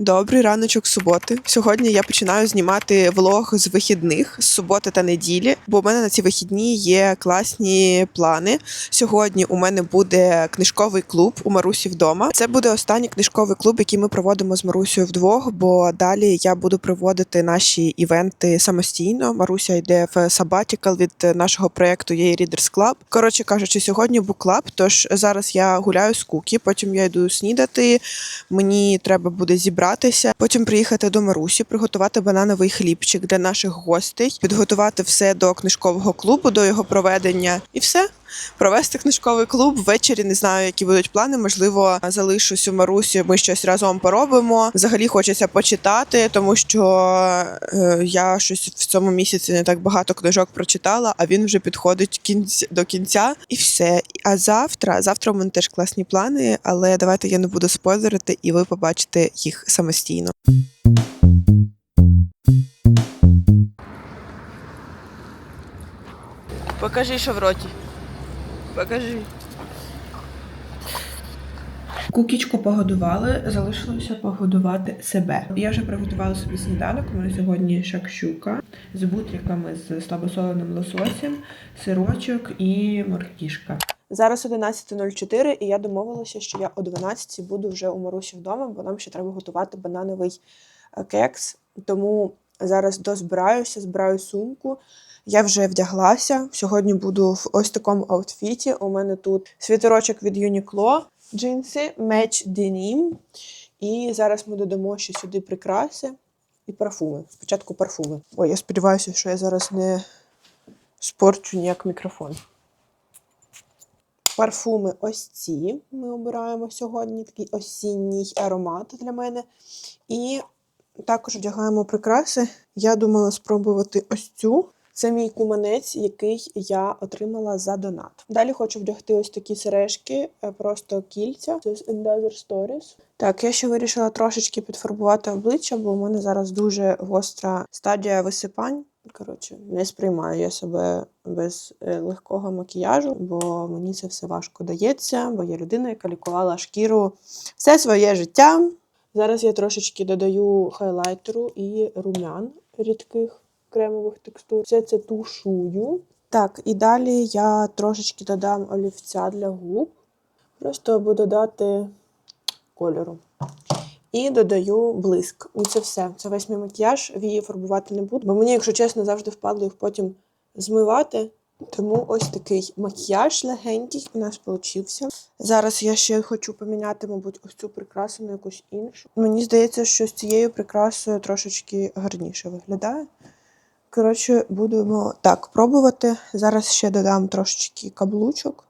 Добрий раночок суботи. Сьогодні я починаю знімати влог з вихідних з суботи та неділі, бо в мене на ці вихідні є класні плани. Сьогодні у мене буде книжковий клуб у Марусі вдома. Це буде останній книжковий клуб, який ми проводимо з Марусею вдвох. Бо далі я буду проводити наші івенти самостійно. Маруся йде в сабатікал від нашого проекту є Readers Club. Коротше кажучи, сьогодні буклаб. Тож зараз я гуляю з кукі, потім я йду снідати. Мені треба буде зібратися, потім приїхати до Марусі, приготувати банановий хлібчик для наших гостей, підготувати все до книжкового клубу, до його проведення, і все. Провести книжковий клуб ввечері. Не знаю, які будуть плани. Можливо, залишусь у Марусі. Ми щось разом поробимо. Взагалі хочеться почитати, тому що е, я щось в цьому місяці не так багато книжок прочитала, а він вже підходить кінць до кінця, і все. А завтра, завтра у мене теж класні плани, але давайте я не буду спойлерити, і ви побачите їх самостійно. Покажи, що в роті. Покажи. Кукічку погодували, залишилося погодувати себе. Я вже приготувала собі сніданок. У мене сьогодні шакшука з бутриками з слабосоленим лососем, сирочок і моркішка. Зараз 11.04, і я домовилася, що я о 12 буду вже у Марусі вдома, бо нам ще треба готувати банановий е, кекс. Тому зараз дозбираюся, збираю сумку. Я вже вдяглася. Сьогодні буду в ось такому аутфіті. У мене тут світерочок від Uniqlo, джинси, меч денім. І зараз ми додамо ще сюди прикраси і парфуми. Спочатку парфуми. Ой, я сподіваюся, що я зараз не спорчу ніяк мікрофон. Парфуми ось ці ми обираємо сьогодні. Такий осінній аромат для мене. І також вдягаємо прикраси. Я думала спробувати ось цю. Це мій куманець, який я отримала за донат. Далі хочу вдягти ось такі сережки, е, просто кільця. Це з Another Stories. Так, я ще вирішила трошечки підфарбувати обличчя, бо у мене зараз дуже гостра стадія висипань. Коротше, не сприймаю я себе без е, легкого макіяжу, бо мені це все важко дається, бо я людина, яка лікувала шкіру все своє життя. Зараз я трошечки додаю хайлайтеру і румян рідких кремових текстур. Все це тушую. Так, і далі я трошечки додам олівця для губ, просто аби додати кольору. І додаю блиск. І це все. Це весь мій макіяж. Вії фарбувати не буду. Бо мені, якщо чесно, завжди впадло їх потім змивати. Тому ось такий макіяж легенький у нас получився. Зараз я ще хочу поміняти, мабуть, ось цю прикрасу на якусь іншу. Мені здається, що з цією прикрасою трошечки гарніше виглядає. Коротше, будемо так пробувати. Зараз ще додам трошечки каблучок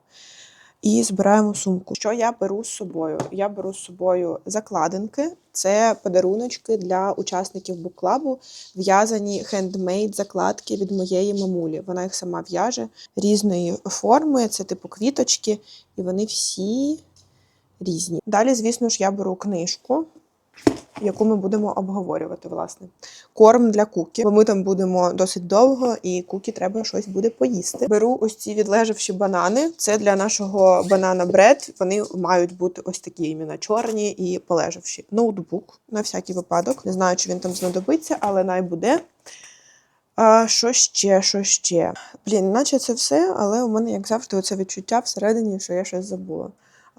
і збираємо сумку. Що я беру з собою? Я беру з собою закладинки. Це подаруночки для учасників буклабу, в'язані хендмейд закладки від моєї мамулі. Вона їх сама в'яже різної форми, це типу квіточки, і вони всі різні. Далі, звісно ж, я беру книжку, яку ми будемо обговорювати, власне. Корм для кукі, бо ми там будемо досить довго, і кукі треба щось буде поїсти. Беру ось ці відлежавші банани. Це для нашого банана бред. Вони мають бути ось такі іменно чорні і полежавші. Ноутбук на всякий випадок. Не знаю, чи він там знадобиться, але най буде. А, що ще, що ще? Блін, наче це все, але у мене, як завжди, оце відчуття всередині, що я щось забула.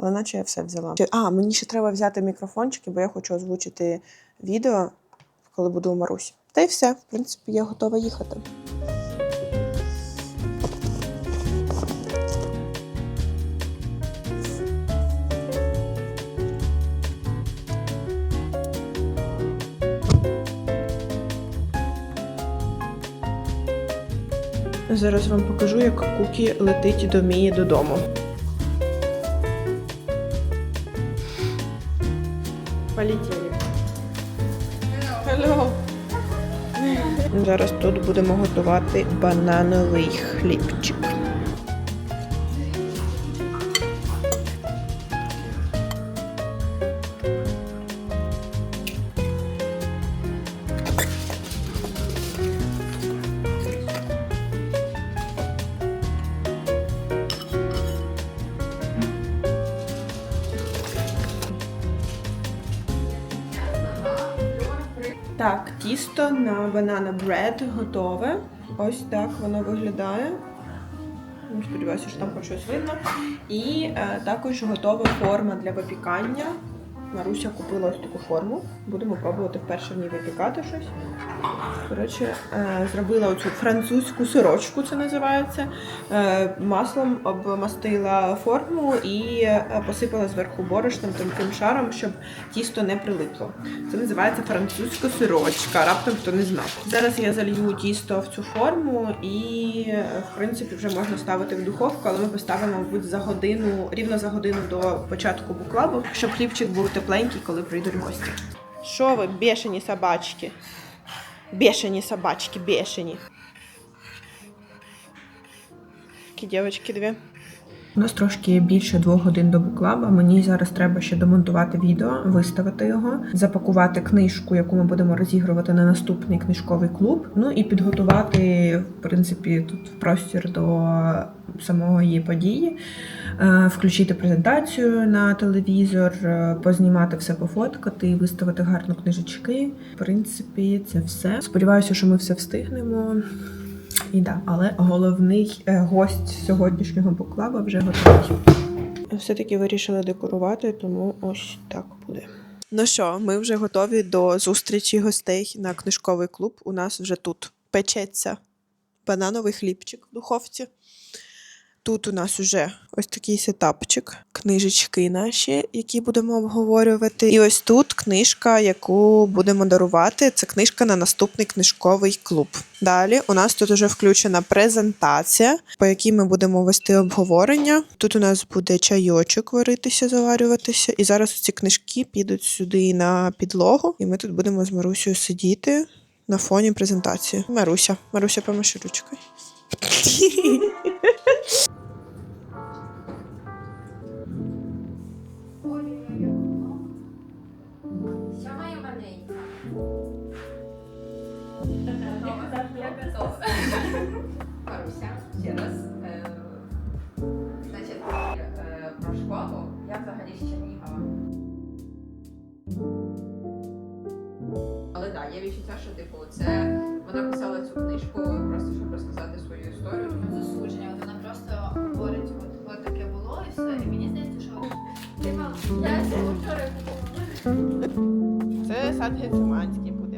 Але наче я все взяла. А, мені ще треба взяти мікрофончики, бо я хочу озвучити відео, коли буду у Марусі. Та й все, в принципі, я готова їхати. Зараз вам покажу, як Кукі летить до Мії додому. Полетіли. Hello. Зараз тут будемо готувати банановий хлібчик. Тісто на банана бред готове. Ось так воно виглядає. Ну, Сподіваюся, що там хоч щось видно. І е, також готова форма для випікання. Маруся купила ось таку форму. Будемо пробувати вперше в ній випікати щось. Коротше, зробила оцю французьку сирочку, це називається. Е, маслом обмастила форму і е, посипала зверху борошном тонким шаром, щоб тісто не прилипло. Це називається французька сирочка. Раптом хто не знав. Зараз я залью тісто в цю форму і, в принципі, вже можна ставити в духовку, але ми поставимо, мабуть, за годину, рівно за годину до початку буклабу, щоб хлібчик був тепленький, коли прийдуть гості. Що ви, бешені собачки? Бешені собачки, бешені. Такі дівчатки дві. У нас трошки більше двох годин до буклаба. Мені зараз треба ще домонтувати відео, виставити його, запакувати книжку, яку ми будемо розігрувати на наступний книжковий клуб. Ну і підготувати, в принципі, тут простір до самої події, Е, включити презентацію на телевізор, е, познімати все, пофоткати, виставити гарно книжечки. В принципі, це все. Сподіваюся, що ми все встигнемо. І да, але головний е, гость сьогоднішнього буклаба вже готовий. Все-таки вирішили декорувати, тому ось так буде. Ну що, ми вже готові до зустрічі гостей на книжковий клуб. У нас вже тут печеться банановий хлібчик в духовці. Тут у нас уже ось такий сетапчик, книжечки наші, які будемо обговорювати. І ось тут книжка, яку будемо дарувати. Це книжка на наступний книжковий клуб. Далі у нас тут вже включена презентація, по якій ми будемо вести обговорення. Тут у нас буде чайочок варитися, заварюватися. І зараз ці книжки підуть сюди на підлогу, і ми тут будемо з Марусею сидіти на фоні презентації. Маруся, Маруся, помаши ручкою. 어, 약간 더 сад Гециманський буде.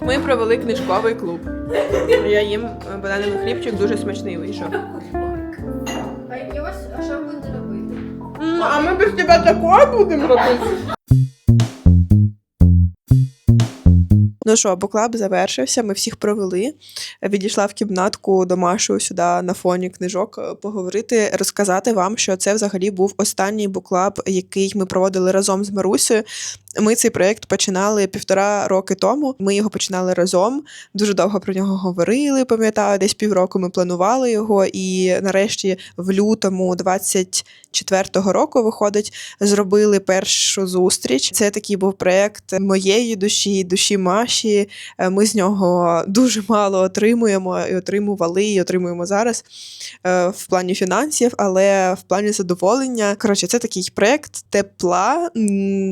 Ми провели книжковий клуб. Я їм банановий хлібчик дуже смачний вийшов. А ось, що будете робити? А ми без тебе такого будемо робити. Ну що, буклаб завершився, ми всіх провели. Відійшла в кімнатку до Машу сюди на фоні книжок е, поговорити, розказати вам, що це взагалі був останній буклаб, який ми проводили разом з Марусею. Ми цей проєкт починали півтора роки тому. Ми його починали разом. Дуже довго про нього говорили. Пам'ятаю, десь півроку ми планували його. І нарешті, в лютому 24-го року, виходить, зробили першу зустріч. Це такий був проєкт моєї душі, душі Маші. Е, Ми з нього дуже мало отримуємо і отримували, і отримуємо зараз е, в плані фінансів, але в плані задоволення. Коротше, це такий проєкт тепла,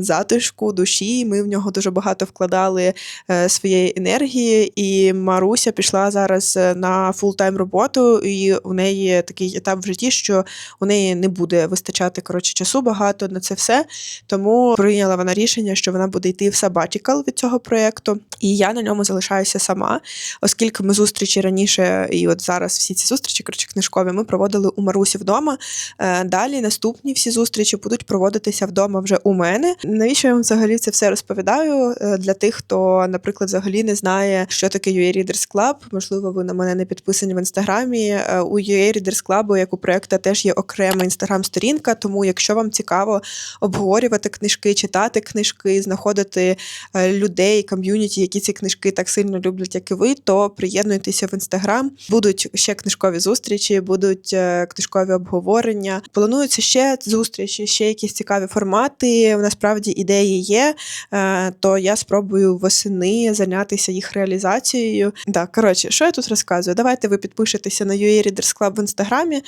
затишку, душі. Ми в нього дуже багато вкладали е, своєї енергії. І Маруся пішла зараз на фултайм роботу, і у неї такий етап в житті, що у неї не буде вистачати коротше часу багато на це все. Тому прийняла вона рішення, що вона буде йти в sabbatical від цього проєкту. І я на ньому залишаюся сама, оскільки ми зустрічі раніше, і от зараз всі ці зустрічі, коротше, книжкові, ми проводили у Марусі вдома. Е, Далі наступні всі зустрічі будуть проводитися вдома вже у мене. Навіщо я вам взагалі це все розповідаю? Е, Для тих, хто, наприклад, взагалі не знає, що таке UA Readers Club. Можливо, ви на мене не підписані в інстаграмі. Е, У UA Readers Club, як у проєкту, теж є окрема інстаграм-сторінка. Тому, якщо вам цікаво обговорювати книжки, читати книжки, знаходити людей, ком'юніті, які ці книжки так сильно люблять, як і ви, то приєднуйтеся в інстаграм. Будуть ще книжкові зустрічі, будуть е, книжкові обговорення. Плануються ще зустрічі, ще якісь цікаві формати. Насправді ідеї є, е, то я спробую восени зайнятися їх реалізацією. Так, коротше, що я тут розказую? Давайте ви підпишетеся на UA Readers Club в інстаграмі. е,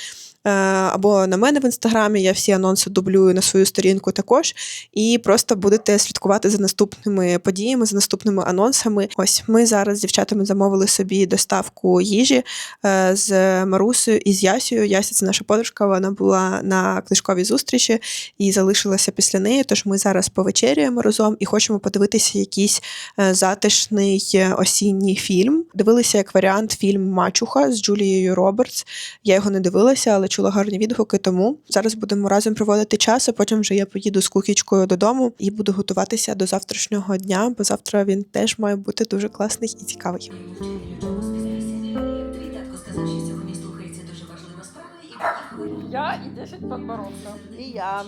Або на мене в інстаграмі я всі анонси дублюю на свою сторінку також, і просто будете слідкувати за наступними подіями, за наступними анонсами. Ось ми зараз з дівчатами замовили собі доставку їжі е, з Марусею і з Ясією. Яся це наша подружка. Вона була на книжковій зустрічі і залишилася після неї. Тож ми зараз повечеряємо разом і хочемо подивитися якийсь е, затишний е, осінній фільм. Дивилися як варіант фільм Мачуха з Джулією Робертс. Я його не дивилася, але чула гарні відгуки. Тому зараз будемо разом проводити час. а Потім вже я поїду з кукічкою додому і буду готуватися до завтрашнього дня, бо завтра він теж має бути дуже класний і цікавий. Твій татко сказав, що сьогодні слухається дуже важлива справа і. Я і 10 подбородка. І я.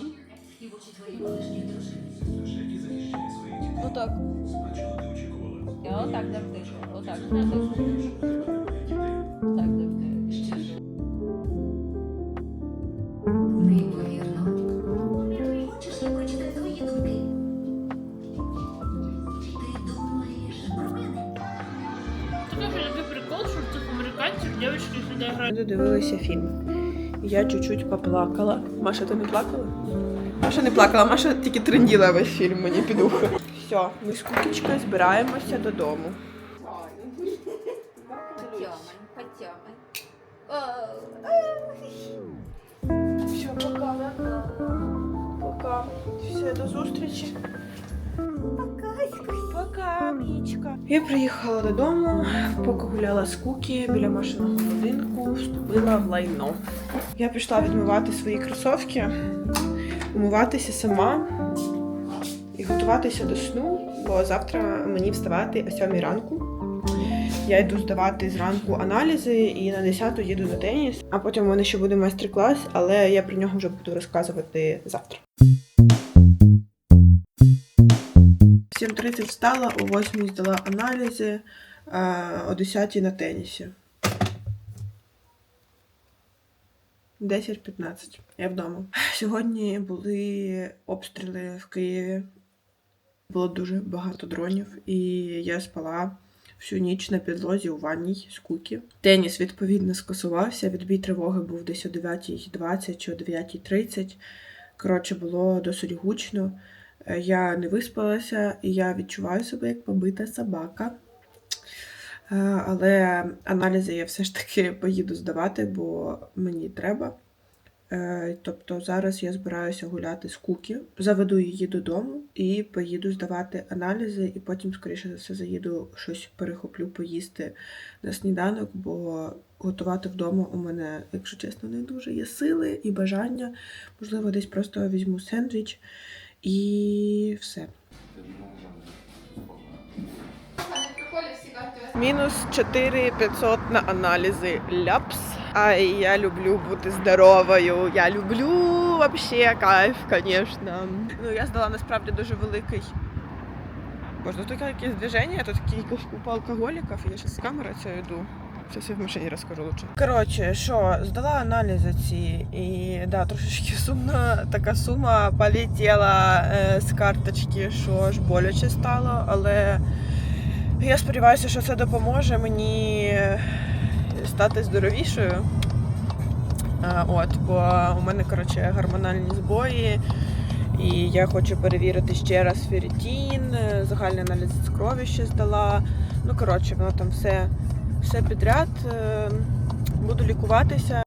Дружини. Ну так. Я отак завжди. Отак. Так Ми додивилися фільм. Я чуть-чуть поплакала. Маша, ти не плакала? Маша не плакала, Маша тільки тренділа весь фільм мені під ухо. Все, ми з кукічкою збираємося додому. Все, пока. Пока. Все, до зустрічі. Пока, Мічка. Я приїхала додому, поки гуляла з Кукі біля машиного будинку, вступила в лайно. Я пішла відмивати свої кросовки, умиватися сама і готуватися до сну, бо завтра мені вставати о 7 ранку. Я йду здавати зранку аналізи і на 10 їду на теніс. А потім у мене ще буде майстер-клас, але я про нього вже буду розказувати завтра. В 7.30 встала, о 8 здала аналізи, о 10 на тенісі. 10-15. Я вдома. Сьогодні були обстріли в Києві. Було дуже багато дронів, і я спала всю ніч на підлозі у ванній з кукі. Теніс відповідно скасувався. Відбій тривоги був десь о 9.20 чи о 9.30. Коротше, було досить гучно. Е, Я не виспалася, і я відчуваю себе як побита собака. Е, Але аналізи я все ж таки поїду здавати, бо мені треба. Е, Тобто зараз я збираюся гуляти з Кукі, заведу її додому і поїду здавати аналізи, і потім, скоріше за все, заїду щось перехоплю поїсти на сніданок, бо готувати вдома у мене, якщо чесно, не дуже є сили і бажання. Можливо, десь просто візьму сендвіч і все. Мінус 4500 на аналізи ляпс. А я люблю бути здоровою. Я люблю вообще кайф, звісно. Ну я здала насправді дуже великий. Боже, тут таке якесь движення, тут якась купа алкоголіків, я зараз з камери це йду. Зараз я в машині розкажу лучше. Коротше, що, здала аналізи ці, і да, трошечки сумно, така сума полетіла е, з карточки, що аж боляче стало, але я сподіваюся, що це допоможе мені стати здоровішою. А, От, бо у мене коротше гормональні збої, і я хочу перевірити ще раз ферритін, е, загальний аналіз з крові ще здала. Ну, коротше, воно там все, все підряд. Е, Буду лікуватися.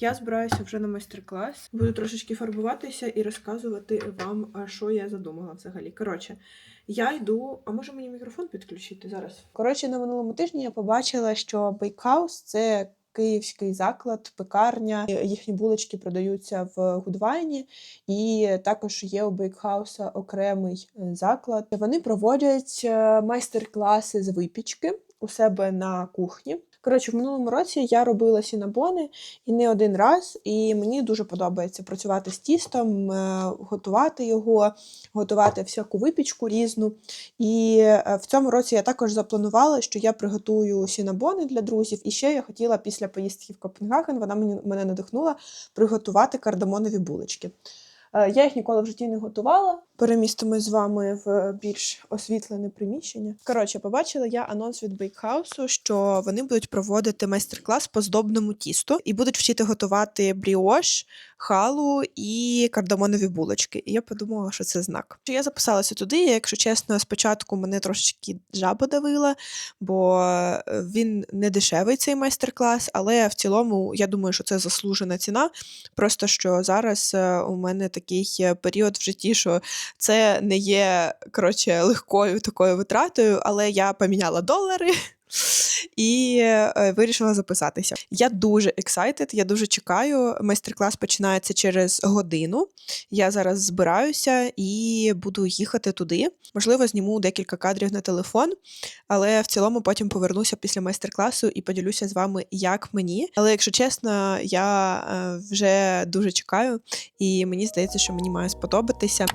Я збираюся вже на майстер-клас. Буду трошечки фарбуватися і розказувати вам, що я задумала взагалі. Коротше, я йду. А може мені мікрофон підключити зараз? Коротше, на минулому тижні я побачила, що Бейкхаус це київський заклад, пекарня. Їхні булочки продаються в Гудвайні, і також є у Бейкхауса окремий е, заклад. Вони проводять е, майстер-класи з випічки у себе на кухні. Коротше, в минулому році я робила сінабони і не один раз, і мені дуже подобається працювати з тістом, е, готувати його, готувати всяку випічку різну. І е, в цьому році я також запланувала, що я приготую сінабони для друзів. І ще я хотіла після поїздки в Копенгаген, вона мені мене надихнула приготувати кардамонові булочки. Е, Я їх ніколи в житті не готувала. Перемістимось з вами в більш освітлене приміщення. Коротше, побачила я анонс від Бейкхаусу, що вони будуть проводити майстер-клас по здобному тісту і будуть вчити готувати бріош, халу і кардамонові булочки. І я подумала, що це знак. Я записалася туди. Якщо чесно, спочатку мене трошечки жаба давила, бо е, він не дешевий цей майстер-клас, але в цілому я думаю, що це заслужена ціна. Просто що зараз е, у мене такий е, період в житті, що це не є коротше легкою такою витратою, але я поміняла долари. І е, вирішила записатися. Я дуже excited, я дуже чекаю. Майстер-клас починається через годину. Я зараз збираюся і буду їхати туди. Можливо, зніму декілька кадрів на телефон, але в цілому потім повернуся після майстер-класу і поділюся з вами, як мені. Але якщо чесно, я е, вже дуже чекаю, і мені здається, що мені має сподобатися.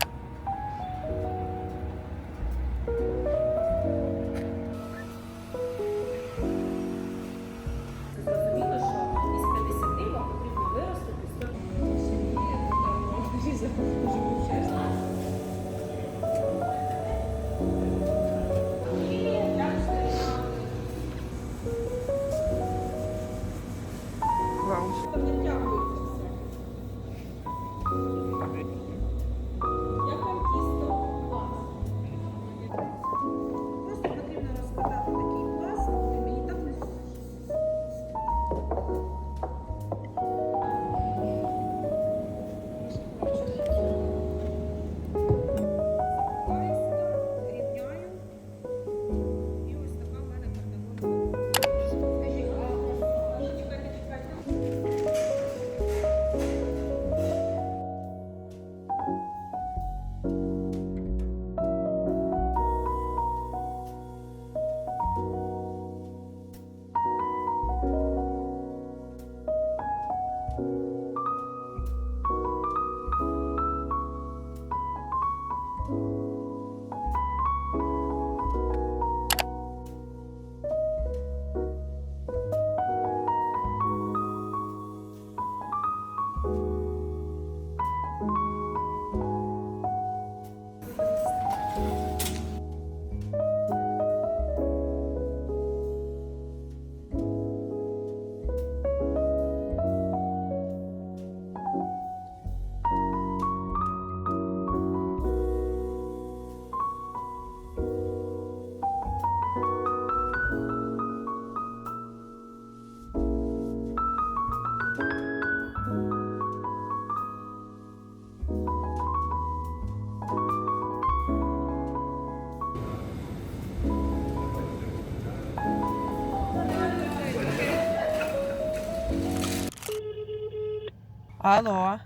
Алло,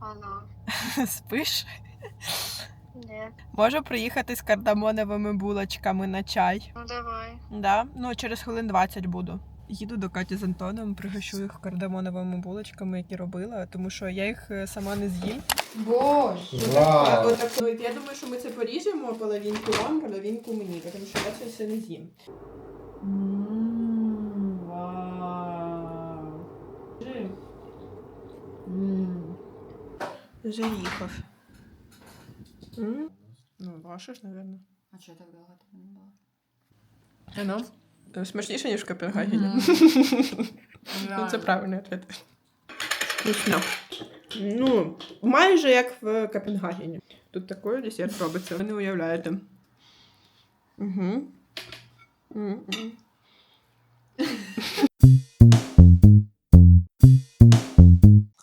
Алло. спиш? Ні. Можу приїхати з кардамоновими булочками на чай. Ну давай. Да? Ну, через хвилин 20 буду. Їду до Каті з Антоном, пригощу їх кардамоновими булочками, які робила, тому що я їх е, сама не з'їм. Боже. Вау! Отак, ну, я думаю, що ми це поріжемо, половинку вам, половинку мені, тому що я це все не з'їм. Заїхав. М? Ну, ваше ж, мабуть. А чого так довго тебе не було? Ну, смачніше, ніж в Копенгагені. Ну, це правильний відповідь. Вкусно. Ну, майже як в Копенгагені. Тут такий десерт робиться, ви не уявляєте. Угу.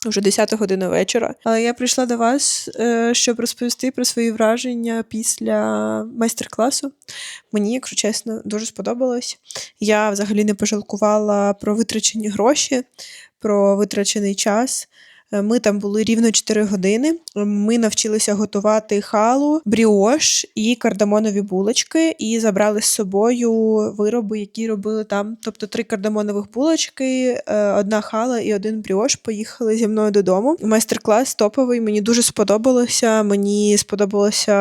Вже 10 година вечора. Але я прийшла до вас, е, щоб розповісти про свої враження після майстер-класу. Мені, якщо чесно, дуже сподобалось. Я взагалі не пожалкувала про витрачені гроші, про витрачений час. Ми там були рівно 4 години. Ми навчилися готувати халу, бріош і кардамонові булочки, і забрали з собою вироби, які робили там. Тобто три кардамонових булочки, е, одна хала і один бріош поїхали зі мною додому. Майстер-клас топовий. Мені дуже сподобалося. Мені сподобалася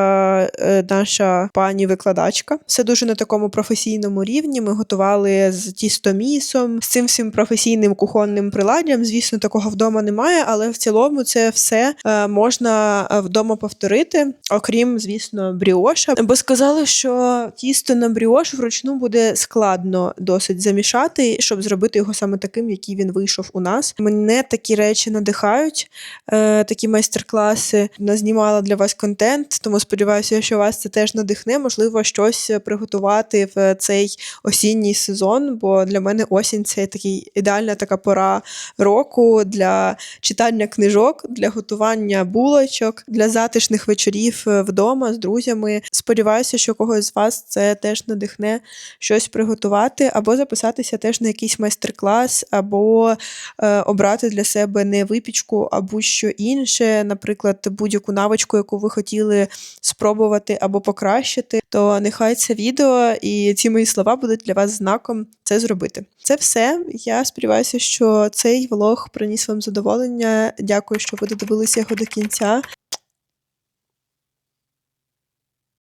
е, наша пані викладачка. Все дуже на такому професійному рівні. Ми готували з тістомісом, з цим всім професійним кухонним приладдям. Звісно, такого вдома немає, але в цілому це все е, можна е, вдома повторити, окрім, звісно, бріоша. Бо сказали, що тісто на бріош вручну буде складно досить замішати, щоб зробити його саме таким, який він вийшов у нас. Мене такі речі надихають, е, такі майстер-класи. Назнімала для вас контент, тому сподіваюся, що вас це теж надихне. Можливо, щось приготувати в цей осінній сезон, бо для мене осінь це такий ідеальна така пора року для читання книжок, для готування булочок, для затишних вечорів е, вдома з друзями. Сподіваюся, що когось з вас це теж надихне щось приготувати, або записатися теж на якийсь майстер-клас, або е, обрати для себе не випічку, а будь-що інше, наприклад, будь-яку навичку, яку ви хотіли спробувати або покращити, то нехай це відео і ці мої слова будуть для вас знаком це зробити. Це все. Я сподіваюся, що цей влог приніс вам задоволення. Дякую, що ви додивилися його до кінця.